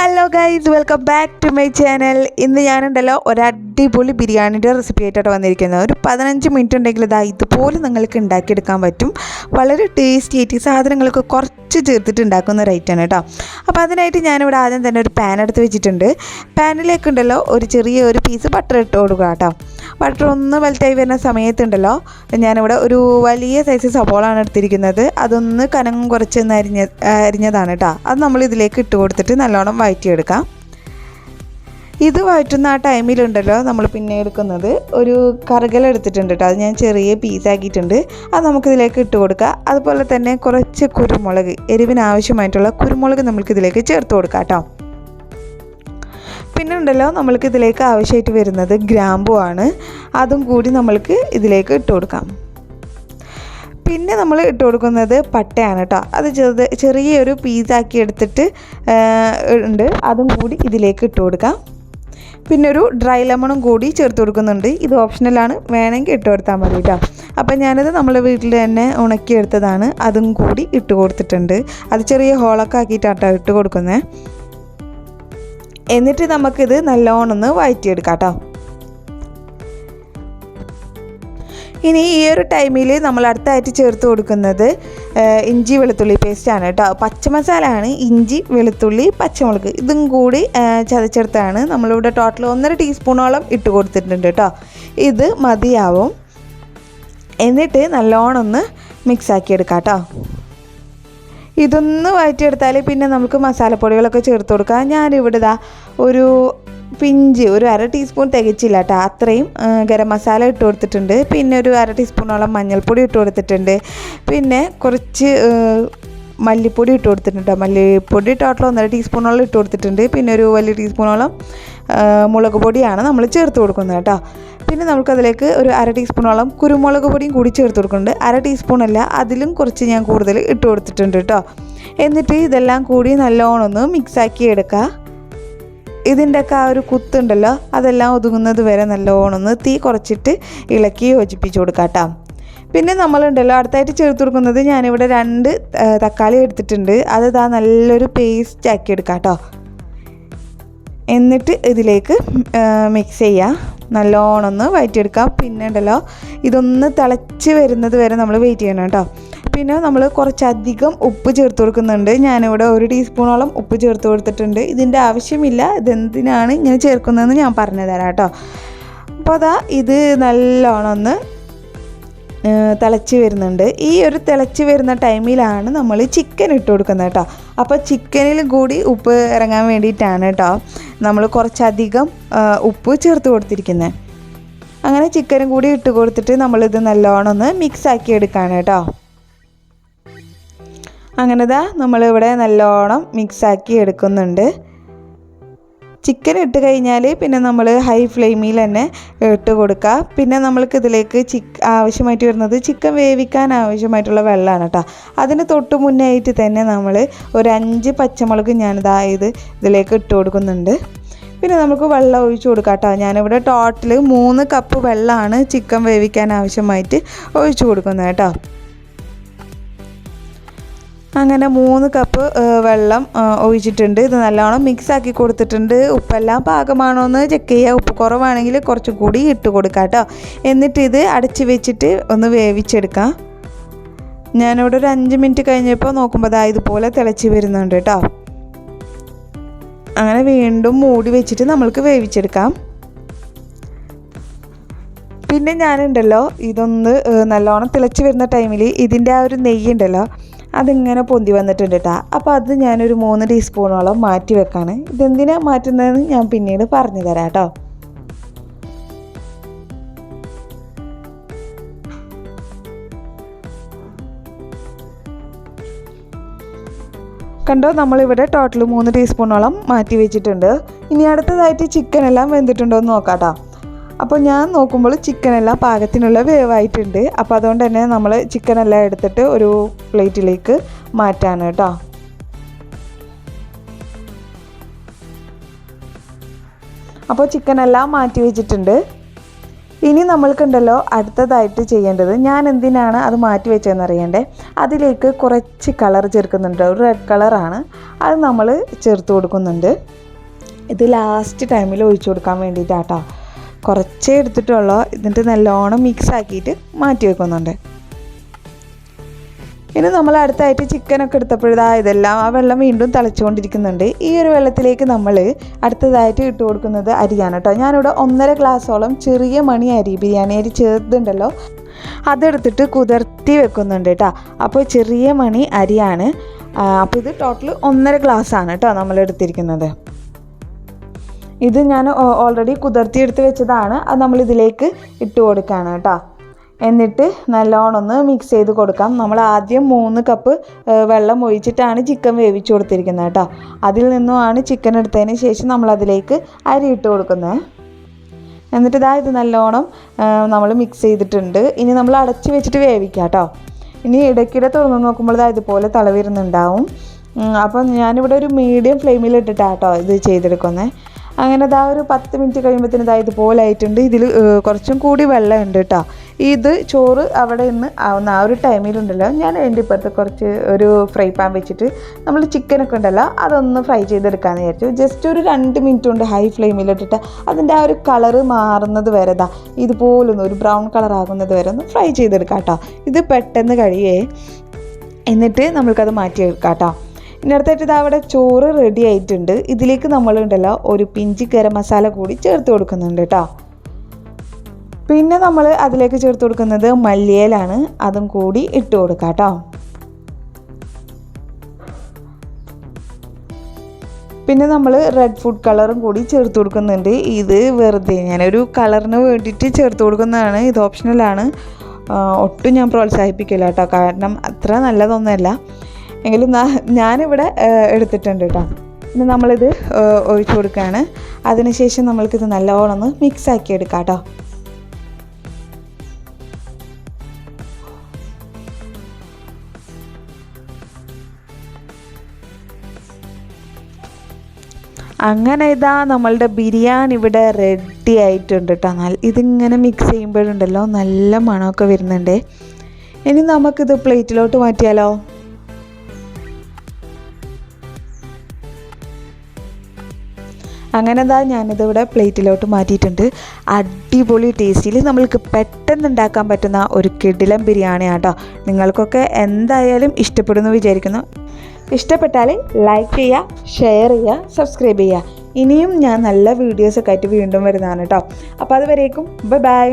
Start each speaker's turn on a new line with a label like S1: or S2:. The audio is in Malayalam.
S1: Hello guys welcome back to my channel ഇന്ന് ഞാനുണ്ടല്ലോ ഒരു അടിപൊളി ബിരിയാണിയുടെ റെസിപ്പി ആയിട്ടാണ് വന്നിരിക്കുന്നത്. ഒരു പതിനഞ്ച് മിനിറ്റ് ഉണ്ടെങ്കിൽ ഇതാ ഇതുപോലെ നിങ്ങൾക്ക് ഉണ്ടാക്കിയെടുക്കാൻ പറ്റും. വളരെ ടേസ്റ്റി ആയിട്ട് സാധനങ്ങളൊക്കെ കുറച്ച് ചേർത്തിട്ട് ഉണ്ടാക്കുന്ന ഒരു ഐറ്റമാണ് കേട്ടോ. അപ്പോൾ അതിനായിട്ട് ഞാനിവിടെ ആദ്യം തന്നെ ഒരു പാൻ എടുത്ത് വെച്ചിട്ടുണ്ട്. പാനിലേക്ക് ഉണ്ടല്ലോ ഒരു ചെറിയ ഒരു പീസ് ബട്ടർ ഇട്ട് കൊടുക്കുക കേട്ടോ. ബട്ടർ ഒന്ന് വലുതായി വരുന്ന സമയത്തുണ്ടല്ലോ. ഞാനിവിടെ ഒരു വലിയ സൈസ് സബോളാണ് എടുത്തിരിക്കുന്നത്. അതൊന്ന് കനം കുറച്ചൊന്ന് അരിഞ്ഞ അരിഞ്ഞതാണ് കേട്ടോ അത് നമ്മൾ ഇതിലേക്ക് ഇട്ട് കൊടുത്തിട്ട് നല്ലോണം വഴറ്റിയെടുക്കാം ഇത് വഴറ്റുന്ന ആ ടൈമിലുണ്ടല്ലോ നമ്മൾ പിന്നെ എടുക്കുന്നത്. ഒരു കറുകൽ എടുത്തിട്ടുണ്ട് കേട്ടോ അത് ഞാൻ ചെറിയ പീസാക്കിയിട്ടുണ്ട് അത് നമുക്കിതിലേക്ക് ഇട്ട് കൊടുക്കുക. അതുപോലെ തന്നെ കുറച്ച് കുരുമുളക് എരിവിന് ആവശ്യമായിട്ടുള്ള കുരുമുളക് നമുക്കിതിലേക്ക് ചേർത്ത് കൊടുക്കാം കേട്ടോ പിന്നെ ഉണ്ടല്ലോ നമ്മൾക്ക് ഇതിലേക്ക് ആവശ്യമായിട്ട് വരുന്നത് ഗ്രാമ്പു ആണ്. അതും കൂടി നമ്മൾക്ക് ഇതിലേക്ക് ഇട്ട് കൊടുക്കാം. പിന്നെ നമ്മൾ ഇട്ട് കൊടുക്കുന്നത് പട്ടയാണ് കേട്ടോ അത് ചെറുത് ചെറിയൊരു പീസാക്കി എടുത്തിട്ട് ഉണ്ട് അതും കൂടി ഇതിലേക്ക് ഇട്ട് കൊടുക്കാം. പിന്നെ ഒരു ഡ്രൈ ലെമണും കൂടി ചേർത്ത് കൊടുക്കുന്നുണ്ട്. ഇത് ഓപ്ഷണലാണ് വേണമെങ്കിൽ ഇട്ട് കൊടുത്താൽ മതി കേട്ടോ അപ്പം ഞാനത് നമ്മളെ വീട്ടിൽ തന്നെ ഉണക്കിയെടുത്തതാണ്. അതും കൂടി ഇട്ട് കൊടുത്തിട്ടുണ്ട്. അത് ചെറിയ ഹോളൊക്കെ ആക്കിയിട്ടാട്ടോ ഇട്ട് കൊടുക്കുന്നത് എന്നിട്ട് നമുക്കിത് നല്ലോണം ഒന്ന് വഴറ്റിയെടുക്കാം കേട്ടോ ഇനി ഈ ഒരു ടൈമിൽ നമ്മൾ അടുത്തായിട്ട് ചേർത്ത് കൊടുക്കുന്നത് ഇഞ്ചി വെളുത്തുള്ളി പേസ്റ്റാണ് കേട്ടോ. പച്ചമസാല ആണ് ഇഞ്ചി വെളുത്തുള്ളി പച്ചമുളക്. ഇതും കൂടി ചതച്ചെടുത്താണ് നമ്മളിവിടെ ടോട്ടൽ ഒന്നര ടീസ്പൂണോളം ഇട്ട് കൊടുത്തിട്ടുണ്ട് കേട്ടോ. ഇത് മതിയാവും. എന്നിട്ട് നല്ലോണം ഒന്ന് മിക്സാക്കിയെടുക്കാം കേട്ടോ ഇതൊന്ന് വഴറ്റിയെടുത്താൽ പിന്നെ നമുക്ക് മസാലപ്പൊടികളൊക്കെ ചേർത്ത് കൊടുക്കാം. ഞാനിവിടെ ഇതാ ഒരു പിഞ്ച് ഒരു അര ടീസ്പൂൺ തികച്ചില്ല കേട്ടോ. അത്രയും ഗരം മസാല ഇട്ട് കൊടുത്തിട്ടുണ്ട്. പിന്നെ ഒരു അര ടീസ്പൂണോളം മഞ്ഞൾപ്പൊടി ഇട്ട് കൊടുത്തിട്ടുണ്ട്. പിന്നെ കുറച്ച് മല്ലിപ്പൊടി ഇട്ട് കൊടുത്തിട്ടുണ്ട് മല്ലിപ്പൊടി ടോട്ടൽ ഒന്നര ടീസ്പൂണോളം ഇട്ട് കൊടുത്തിട്ടുണ്ട്. പിന്നെ ഒരു വലിയ ടീസ്പൂണോളം മുളക് പൊടിയാണ് നമ്മൾ ചേർത്ത് കൊടുക്കുന്നത് കേട്ടോ. പിന്നെ നമുക്കതിലേക്ക് ഒരു അര ടീസ്പൂണോളം കുരുമുളക് പൊടിയും കൂടി ചേർത്ത് കൊടുക്കുന്നുണ്ട്. അര ടീസ്പൂൺ അല്ല അതിലും കുറച്ച് ഞാൻ കൂടുതൽ ഇട്ട് കൊടുത്തിട്ടുണ്ട് കേട്ടോ. എന്നിട്ട് ഇതെല്ലാം കൂടി നല്ലോണം ഒന്ന് മിക്സാക്കി എടുക്കുക. ഇതിന്റെയൊക്കെ ആ ഒരു കുത്തുണ്ടല്ലോ അതെല്ലാം ഒതുങ്ങുന്നത് വരെ നല്ലോണം ഒന്ന് തീ കുറച്ചിട്ട് ഇളക്കി യോജിപ്പിച്ച് കൊടുക്കാം കേട്ടോ. പിന്നെ നമ്മളുണ്ടല്ലോ അടുത്തായിട്ട് ചേർത്ത് കൊടുക്കുന്നത് ഞാനിവിടെ രണ്ട് തക്കാളി എടുത്തിട്ടുണ്ട്. അത് ഇതാ നല്ലൊരു പേസ്റ്റ് ആക്കി എടുക്കാം കേട്ടോ. എന്നിട്ട് ഇതിലേക്ക് മിക്സ് ചെയ്യുക നല്ലോണം ഒന്ന് വയറ്റിയെടുക്കുക പിന്നെ ഉണ്ടല്ലോ ഇതൊന്ന് തിളച്ച് വരുന്നത് വരെ നമ്മൾ വെയിറ്റ് ചെയ്യണം കേട്ടോ. പിന്നെ നമ്മൾ കുറച്ചധികം ഉപ്പ് ചേർത്ത് കൊടുക്കുന്നുണ്ട്. ഞാനിവിടെ ഒരു ടീസ്പൂണോളം ഉപ്പ് ചേർത്ത് കൊടുത്തിട്ടുണ്ട്. ഇതിന്റെ ആവശ്യമില്ല. ഇതെന്തിനാണ് ഇങ്ങനെ ചേർക്കുന്നതെന്ന് ഞാൻ പറഞ്ഞു തരാം കേട്ടോ. അപ്പോൾ അതാ ഇത് നല്ലോണം ഒന്ന് തിളച്ച് വരുന്നുണ്ട്. ഈ ഒരു തിളച്ച് വരുന്ന ടൈമിലാണ് നമ്മൾ ചിക്കൻ ഇട്ട് കൊടുക്കുന്നത് കേട്ടോ. അപ്പോൾ ചിക്കനിൽ കൂടി ഉപ്പ് ഇറങ്ങാൻ വേണ്ടിയിട്ടാണ് കേട്ടോ നമ്മൾ കുറച്ചധികം ഉപ്പ് ചേർത്ത് കൊടുത്തിരിക്കുന്നത് അങ്ങനെ ചിക്കനും കൂടി ഇട്ട് കൊടുത്തിട്ട് നമ്മളിത് നല്ലോണം ഒന്ന് മിക്സ് ആക്കി എടുക്കുകയാണ് കേട്ടോ. അങ്ങനെ ദാ നമ്മളിവിടെ നല്ലോണം മിക്സ് ആക്കി എടുക്കുന്നുണ്ട്. ചിക്കൻ ഇട്ട് കഴിഞ്ഞാൽ പിന്നെ നമ്മൾ ഹൈ ഫ്ലെയിമിൽ തന്നെ ഇട്ട് കൊടുക്കുക. പിന്നെ നമ്മൾക്ക് ഇതിലേക്ക് ചിക്ക് ആവശ്യമായിട്ട് വരുന്നത് ചിക്കൻ വേവിക്കാൻ ആവശ്യമായിട്ടുള്ള വെള്ളമാണ് കേട്ടോ. അതിന് തൊട്ട് മുന്നേ ആയിട്ട് തന്നെ നമ്മൾ ഒരു അഞ്ച് പച്ചമുളക് ഞാനിതാ ഇത് ഇതിലേക്ക് ഇട്ട് കൊടുക്കുന്നുണ്ട്. പിന്നെ നമുക്ക് വെള്ളം ഒഴിച്ച് കൊടുക്കാം കേട്ടോ. ഞാനിവിടെ ടോട്ടൽ മൂന്ന് കപ്പ് വെള്ളമാണ് ചിക്കൻ വേവിക്കാൻ ആവശ്യമായിട്ട് ഒഴിച്ചു കൊടുക്കുന്നത് കേട്ടോ. അങ്ങനെ മൂന്ന് കപ്പ് വെള്ളം ഒഴിച്ചിട്ടുണ്ട്. ഇത് നല്ലോണം മിക്സ് ആക്കി കൊടുത്തിട്ടുണ്ട്. ഉപ്പെല്ലാം പാകമാണോ എന്ന് ചെക്ക് ചെയ്യുക ഉപ്പ് കുറവാണെങ്കിൽ കുറച്ചും കൂടി ഇട്ട് കൊടുക്കാം കേട്ടോ എന്നിട്ട് ഇത് അടച്ച് വെച്ചിട്ട് ഒന്ന് വേവിച്ചെടുക്കാം. ഞാനിവിടെ ഒരു അഞ്ച് മിനിറ്റ് കഴിഞ്ഞപ്പോൾ നോക്കുമ്പോൾ അതാ ഇതുപോലെ തിളച്ച് വരുന്നുണ്ട് കേട്ടോ അങ്ങനെ വീണ്ടും മൂടി വെച്ചിട്ട് നമ്മൾക്ക് വേവിച്ചെടുക്കാം. പിന്നെ ഞാനുണ്ടല്ലോ ഇതൊന്ന് നല്ലോണം തിളച്ച് വരുന്ന ടൈമിൽ ഇതിന്റെ ആ ഒരു നെയ്യ് ഉണ്ടല്ലോ അതിങ്ങനെ പൊന്തി വന്നിട്ടുണ്ട് കേട്ടോ അപ്പോൾ അത് ഞാനൊരു മൂന്ന് ടീസ്പൂണോളം മാറ്റി വെക്കാണ്. ഇതെന്തിനാണ് മാറ്റുന്നതെന്ന് ഞാൻ പിന്നീട് പറഞ്ഞു തരാം കേട്ടോ കണ്ടോ നമ്മളിവിടെ ടോട്ടൽ മൂന്ന് ടീസ്പൂണോളം മാറ്റി വെച്ചിട്ടുണ്ട്. ഇനി അടുത്തതായിട്ട് ചിക്കൻ എല്ലാം വെന്തിട്ടുണ്ടോ എന്ന് നോക്കാം കേട്ടോ അപ്പോൾ ഞാൻ നോക്കുമ്പോൾ ചിക്കനെല്ലാം പാകത്തിനുള്ള വേവായിട്ടുണ്ട്. അപ്പോൾ അതുകൊണ്ട് തന്നെ നമ്മൾ ചിക്കനെല്ലാം എടുത്തിട്ട് ഒരു പ്ലേറ്റിലേക്ക് മാറ്റാണ് കേട്ടോ. അപ്പോൾ ചിക്കനെല്ലാം മാറ്റി വെച്ചിട്ടുണ്ട്. ഇനി നമ്മൾക്കുണ്ടല്ലോ അടുത്തതായിട്ട് ചെയ്യേണ്ടത് ഞാൻ എന്തിനാണ് അത് മാറ്റി വെച്ചതെന്ന് അറിയണ്ടേ? അതിലേക്ക് കുറച്ച് കളർ ചേർക്കുന്നുണ്ട്. ഒരു റെഡ് കളറാണ് അത് നമ്മൾ ചേർത്ത് കൊടുക്കുന്നുണ്ട്. ഇത് ലാസ്റ്റ് ടൈമിൽ ഒഴിച്ചു കൊടുക്കാൻ വേണ്ടിയിട്ടാട്ടോ. കുറച്ചേ എടുത്തിട്ടുള്ളൂ. എന്നിട്ട് നല്ലോണം മിക്സ് ആക്കിയിട്ട് മാറ്റി വെക്കുന്നുണ്ട്. ഇനി നമ്മൾ അടുത്തായിട്ട് ചിക്കനൊക്കെ എടുത്തപ്പോഴതാ ഇതെല്ലാം ആ വെള്ളം വീണ്ടും തിളച്ചുകൊണ്ടിരിക്കുന്നുണ്ട്. ഈ ഒരു വെള്ളത്തിലേക്ക് നമ്മൾ അടുത്തതായിട്ട് ഇട്ട് കൊടുക്കുന്നത് അരിയാണ് കേട്ടോ. ഞാനിവിടെ ഒന്നര ഗ്ലാസ്സോളം ചെറിയ മണി അരി ബിരിയാണി അരി ചേർത്തുണ്ടല്ലോ അതെടുത്തിട്ട് കുതിർത്തി വെക്കുന്നുണ്ട് കേട്ടോ. അപ്പോൾ ചെറിയ മണി അരിയാണ്. അപ്പോൾ ഇത് ടോട്ടൽ ഒന്നര ഗ്ലാസ് ആണ് കേട്ടോ നമ്മൾ എടുത്തിരിക്കുന്നത്. ഇത് ഞാൻ ഓൾറെഡി കുതിർത്തി എടുത്ത് വെച്ചതാണ്. അത് നമ്മൾ ഇതിലേക്ക് ഇട്ട് കൊടുക്കുകയാണ് കേട്ടോ. എന്നിട്ട് നല്ലോണം ഒന്ന് മിക്സ് ചെയ്ത് കൊടുക്കാം. നമ്മൾ ആദ്യം മൂന്ന് കപ്പ് വെള്ളം ഒഴിച്ചിട്ടാണ് ചിക്കൻ വേവിച്ച് കൊടുത്തിരിക്കുന്നത് കേട്ടോ. അതിൽ നിന്നുമാണ് ചിക്കൻ എടുത്തതിന് ശേഷം നമ്മൾ അതിലേക്ക് അരി ഇട്ട് കൊടുക്കുന്നത്. എന്നിട്ട് ഇതാ ഇത് നല്ലോണം നമ്മൾ മിക്സ് ചെയ്തിട്ടുണ്ട്. ഇനി നമ്മൾ അടച്ച് വെച്ചിട്ട് വേവിക്കാം കേട്ടോ. ഇനി ഇടയ്ക്കിടെ തുറന്ന് നോക്കുമ്പോൾ ഇതാ ഇതുപോലെ തളവിരുന്നുണ്ടാവും. അപ്പം ഞാനിവിടെ ഒരു മീഡിയം ഫ്ലെയിമിൽ ഇട്ടിട്ടാണ് കേട്ടോ ഇത് ചെയ്തെടുക്കുന്നത്. അങ്ങനെ ഇതാ ഒരു പത്ത് മിനിറ്റ് കഴിയുമ്പോഴത്തേന് ഇതാ ഇതുപോലെ ആയിട്ടുണ്ട്. ഇതിൽ കുറച്ചും കൂടി വെള്ളം ഉണ്ട് കേട്ടോ. ഇത് ചോറ് അവിടെ നിന്ന് ആവുന്ന ആ ഒരു ടൈമിലുണ്ടല്ലോ. ഞാൻ എന്റെ ഇപ്പുറത്ത് കുറച്ച് ഒരു ഫ്രൈ പാൻ വെച്ചിട്ട് നമ്മൾ ചിക്കനൊക്കെ ഉണ്ടല്ലോ അതൊന്ന് ഫ്രൈ ചെയ്തെടുക്കാമെന്ന് വിചാരിച്ചു. ജസ്റ്റ് ഒരു രണ്ട് മിനിറ്റ് കൊണ്ട് ഹൈ ഫ്ലെയിമിലിട്ടിട്ട് അതിന്റെ ആ ഒരു കളറ് മാറുന്നത് വരെ ദാ ഇതുപോലൊന്ന് ഒരു ബ്രൗൺ കളർ ആകുന്നത് വരെ ഒന്ന് ഫ്രൈ ചെയ്തെടുക്കാം കേട്ടോ. ഇത് പെട്ടെന്ന് കഴിയേ. എന്നിട്ട് നമ്മൾക്കത് മാറ്റിയെടുക്കാം കേട്ടോ. അടുത്തായിട്ട് അവിടെ ചോറ് റെഡി ആയിട്ടുണ്ട്. ഇതിലേക്ക് നമ്മളുണ്ടല്ലോ ഒരു പിഞ്ചി ഗരം മസാല കൂടി ചേർത്ത് കൊടുക്കുന്നുണ്ട് കേട്ടോ പിന്നെ നമ്മൾ അതിലേക്ക് ചേർത്ത് കൊടുക്കുന്നത് മല്ലിയേലാണ്. അതും കൂടി ഇട്ട് കൊടുക്കാം കേട്ടോ പിന്നെ നമ്മൾ റെഡ് ഫുഡ് കളറും കൂടി ചേർത്ത് കൊടുക്കുന്നുണ്ട്. ഇത് വെറുതെ ഞാനൊരു കളറിന് വേണ്ടിയിട്ട് ചേർത്ത് കൊടുക്കുന്നതാണ്. ഇത് ഓപ്ഷണലാണ് ഒട്ടും ഞാൻ പ്രോത്സാഹിപ്പിക്കില്ല കേട്ടോ കാരണം അത്ര നല്ലതൊന്നുമല്ല. എങ്കിലും ഞാനിവിടെ എടുത്തിട്ടുണ്ട് കേട്ടോ ഇനി നമ്മളിത് ഒഴിച്ചു കൊടുക്കുകയാണ്. അതിനുശേഷം നമ്മൾക്കിത് നല്ലോണം ഒന്ന് മിക്സ് ആക്കി എടുക്കാം കേട്ടോ അങ്ങനെ ഇതാ നമ്മളുടെ ബിരിയാണി ഇവിടെ റെഡി ആയിട്ടുണ്ട് കേട്ടോ നല്ല ഇതിങ്ങനെ മിക്സ് ചെയ്യുമ്പോഴുണ്ടല്ലോ നല്ല മണമൊക്കെ വരുന്നുണ്ട്. ഇനി നമുക്കിത് പ്ലേറ്റിലോട്ട് മാറ്റിയാലോ? അങ്ങനെ എന്താ ഞാനിതിവിടെ പ്ലേറ്റിലോട്ട് മാറ്റിയിട്ടുണ്ട്. അടിപൊളി ടേസ്റ്റിൽ നമ്മൾക്ക് പെട്ടെന്ന് ഉണ്ടാക്കാൻ പറ്റുന്ന ഒരു കിടിലം ബിരിയാണി ആട്ടോ നിങ്ങൾക്കൊക്കെ എന്തായാലും ഇഷ്ടപ്പെടുന്നു വിചാരിക്കുന്നു. ഇഷ്ടപ്പെട്ടാൽ ലൈക്ക് ചെയ്യുക ഷെയർ ചെയ്യുക സബ്സ്ക്രൈബ് ചെയ്യുക. ഇനിയും ഞാൻ നല്ല വീഡിയോസൊക്കെ ആയിട്ട് വീണ്ടും വരുന്നതാണ് കേട്ടോ അപ്പോൾ അതുവരേക്കും ബൈ ബൈ